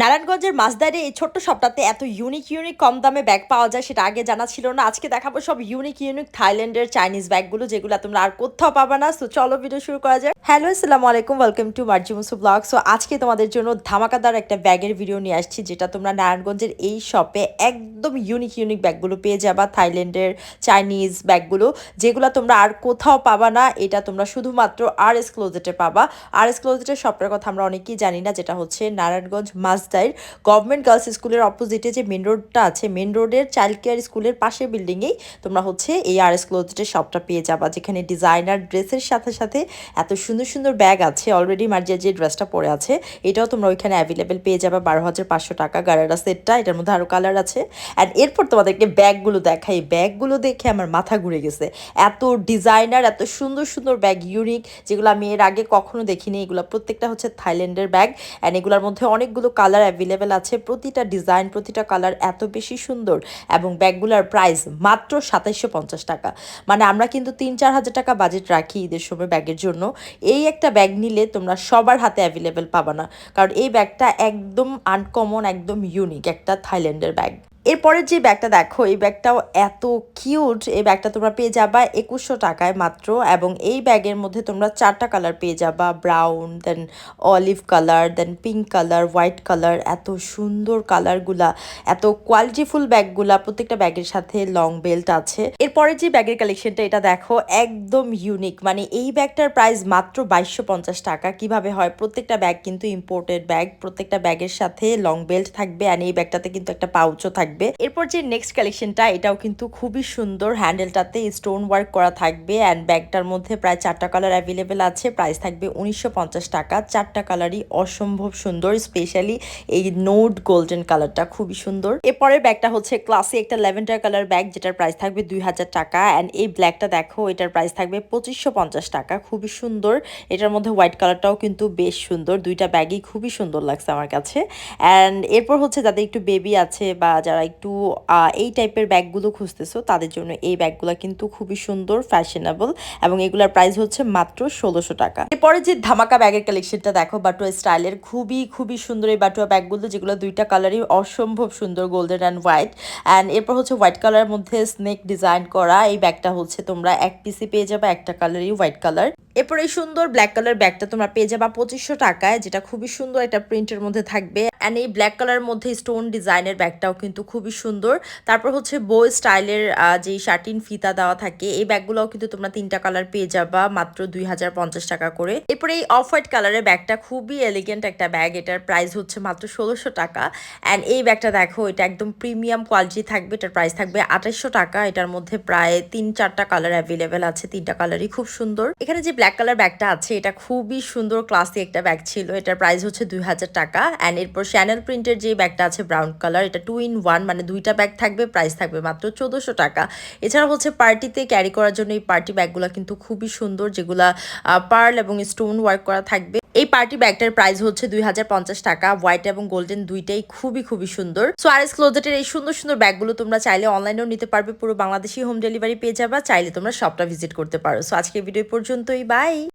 নারায়ণগঞ্জের মাছদারে এই ছোট্ট শপটাতে এত ইউনিক ইউনিক কম দামে ব্যাগ পাওয়া যায় সেটা আগে জানা ছিল না। আজকে দেখাবো সব ইউনিক ইউনিক থাইল্যান্ডের চাইনিজ ব্যাগগুলো যেগুলো তোমরা আর কোথাও পাবা না। সো চলো ভিডিও শুরু করা যায় হ্যালো আসসালামু আলাইকুম। ওয়েলকাম টু মার্জি মুসু ব্লগ সো আজকে তোমাদের জন্য ধামাকাদার একটা ব্যাগের ভিডিও নিয়ে আসছি, যেটা তোমরা নারায়ণগঞ্জের এই শপে একদম ইউনিক ইউনিক ব্যাগগুলো পেয়ে যাবা, থাইল্যান্ডের চাইনিজ ব্যাগগুলো যেগুলো তোমরা আর কোথাও পাবা না। এটা তোমরা শুধুমাত্র আর এস ক্লোজেটে পাবা। আর এস ক্লোজেটের শপটার কথা আমরা অনেকেই জানি না, যেটা হচ্ছে নারায়ণগঞ্জ মাছদাইর গভর্নমেন্ট গার্লস স্কুলের অপোজিটে যে মেন রোডটা আছে মেন রোডের চাইল্ড কেয়ার স্কুলের পাশের বিল্ডিংয়েই তোমরা হচ্ছে এই আর এস ক্লোজেটের শপটা পেয়ে যাবা, যেখানে ডিজাইনার ড্রেসের সাথে সাথে এত সুন্দর সুন্দর ব্যাগ আছে অলরেডি মার্জিয়া যে ড্রেসটা পরে আছে, এটাও তোমরা ওইখানে অ্যাভেলেবেল পেয়ে যাবে, বারো হাজার পাঁচশো টাকা, গারারা সেটটা এটার মধ্যে আরও কালার আছে। অ্যান্ড এরপর তোমাদেরকে ব্যাগগুলো দেখাই ব্যাগগুলো দেখে আমার মাথা ঘুরে গেছে। এত ডিজাইনার এত সুন্দর সুন্দর ব্যাগ ইউনিক যেগুলো আমি এর আগে কখনো দেখিনি, এগুলো প্রত্যেকটা হচ্ছে থাইল্যান্ডের ব্যাগ অ্যান্ড এগুলোর মধ্যে অনেকগুলো কালার অ্যাভেলেবেল আছে। প্রতিটা ডিজাইন, প্রতিটা কালার এত বেশি সুন্দর এবং ব্যাগগুলোর প্রাইস মাত্র সাতাইশশো পঞ্চাশ টাকা। মানে আমরা কিন্তু তিন চার হাজার টাকা বাজেট রাখি ঈদের সময় ব্যাগের জন্য। এই একটা ব্যাগ নিলে তোমরা সবার হাতে অ্যাভেলেবেল পাবা না। কারণ এই ব্যাগটা একদম আনকমন একদম ইউনিক একটা থাইল্যান্ডের ব্যাগ এরপরের যে ব্যাগটা দেখো, এই ব্যাগটাও এত কিউট, এই ব্যাগটা তোমরা পেয়ে যাবা একুশশো টাকায় মাত্র এবং এই ব্যাগের মধ্যে তোমরা চারটা কালার পেয়ে যাবা brown then olive colour then pink colour white colour এত সুন্দর কালারগুলা এত কোয়ালিটিফুল ব্যাগগুলা, প্রত্যেকটা ব্যাগের সাথে লং বেল্ট আছে। এরপরে যে ব্যাগের কালেকশনটা এটা দেখো, একদম ইউনিক মানে এই ব্যাগটার প্রাইস মাত্র বাইশশো পঞ্চাশ টাকা। কীভাবে হয়? প্রত্যেকটা ব্যাগ কিন্তু ইম্পোর্টেড ব্যাগ প্রত্যেকটা ব্যাগের সাথে লং বেল্ট থাকবে আর এই ব্যাগটাতে কিন্তু একটা পাউচও থাকবে। এরপর যে নেক্সট কালেকশনটা এটাও কিন্তু খুবই সুন্দর। হ্যান্ডেলটাতে স্টোন ওয়ার্ক করা থাকবে অ্যান্ড ব্যাগটার মধ্যে প্রায় চারটা কালার অ্যাভেলেবেল আছে। প্রাইস থাকবে উনিশশো পঞ্চাশ টাকা। চারটা কালারই অসম্ভব সুন্দর স্পেশালি এই নোট গোল্ডেন কালারটা খুবই সুন্দর। এরপরের ব্যাগটা হচ্ছে ক্লাসে একটা ল্যাভেন্ডার কালার ব্যাগ যেটার প্রাইস থাকবে দুই হাজার টাকা অ্যান্ড এই ব্ল্যাকটা দেখো, এটার প্রাইস থাকবে পঁচিশশো টাকা। খুবই সুন্দর। এটার মধ্যে হোয়াইট কালারটাও কিন্তু বেশ সুন্দর। দুইটা ব্যাগই খুবই সুন্দর লাগছে আমার কাছে। অ্যান্ড এরপর হচ্ছে যাদের একটু বেবি আছে বা যারা একটু আহ, এই টাইপের ব্যাগগুলো খুঁজতেছো তাদের জন্য এই ব্যাগগুলো কিন্তু খুবই সুন্দর ফ্যাশনেবল এবং এগুলোর প্রাইস হচ্ছে মাত্র ষোলোশো টাকা। এরপরে যে ধামাকা ব্যাগের কালেকশনটা দেখো বাটুয়া স্টাইলের খুবই খুবই সুন্দর এই বাটুয়া ব্যাগগুলো যেগুলো দুইটা কালারই অসম্ভব সুন্দর গোল্ডেন অ্যান্ড হোয়াইট অ্যান্ড এরপর হচ্ছে হোয়াইট কালারের মধ্যে স্নেক ডিজাইন করা এই ব্যাগটা হচ্ছে তোমরা এক পিসি পেয়ে যাবে একটা কালারই হোয়াইট কালার এরপর এই সুন্দর ব্ল্যাক কালার ব্যাগটা তোমরা পেয়ে যাবা পঁচিশশো টাকায় যেটা খুবই সুন্দর একটা প্রিন্টের মধ্যে থাকবে। অ্যান্ড এই ব্ল্যাক কালারের মধ্যে স্টোন ডিজাইনের ব্যাগটাও কিন্তু খুবই সুন্দর। তারপর হচ্ছে বো স্টাইলের যে শার্টিন ফিতা দেওয়া থাকে, এই ব্যাগগুলোও কিন্তু তোমরা তিনটা কালার পেয়ে যাবা, মাত্র দুই হাজার পঞ্চাশ টাকা করে। এরপরে এই অফ হোয়াইট কালারের ব্যাগটা খুবই এলিগেন্ট একটা ব্যাগ, এটার প্রাইস হচ্ছে মাত্র ষোলোশো টাকা। অ্যান্ড এই ব্যাগটা দেখো, এটা একদম প্রিমিয়াম কোয়ালিটি থাকবে, এটার প্রাইস থাকবে আঠাশশো টাকা, এটার মধ্যে প্রায় তিন চারটা কালার অ্যাভেলেবেল আছে, তিনটা কালারই খুব সুন্দর। এখানে যে ব্ল্যাক কালার ব্যাগটা আছে, এটা খুবই সুন্দর ক্লাসি একটা ব্যাগ ছিল, এটার প্রাইস হচ্ছে দুই হাজার টাকা। অ্যান্ড এরপর শ্যানেল প্রিন্টের যে ব্যাগটা আছে ব্রাউন কালার এটা টু ইন ওয়ান মানে দুইটা ব্যাগ থাকবে প্রাইস থাকবে মাত্র চোদ্দোশো টাকা। এছাড়া হচ্ছে পার্টিতে ক্যারি করার জন্য এই পার্টি ব্যাগগুলো কিন্তু খুবই সুন্দর, যেগুলা পার্ল এবং স্টোন ওয়ার্ক করা থাকবে। এই পার্টি ব্যাগটার প্রাইস হচ্ছে দুই হাজার পঞ্চাশ টাকা। হোয়াইট এবং গোল্ডেন দুইটাই খুবই খুবই সুন্দর। সো আর এস ক্লোজেটের এই সুন্দর সুন্দর ব্যাগগুলো তোমরা চাইলে অনলাইনেও নিতে পারবে। পুরো বাংলাদেশি হোম ডেলিভারি পেয়ে যাবা। চাইলে তোমরা শপটা ভিজিট করতে পারো। সো আজকের ভিডিও পর্যন্তই। বাই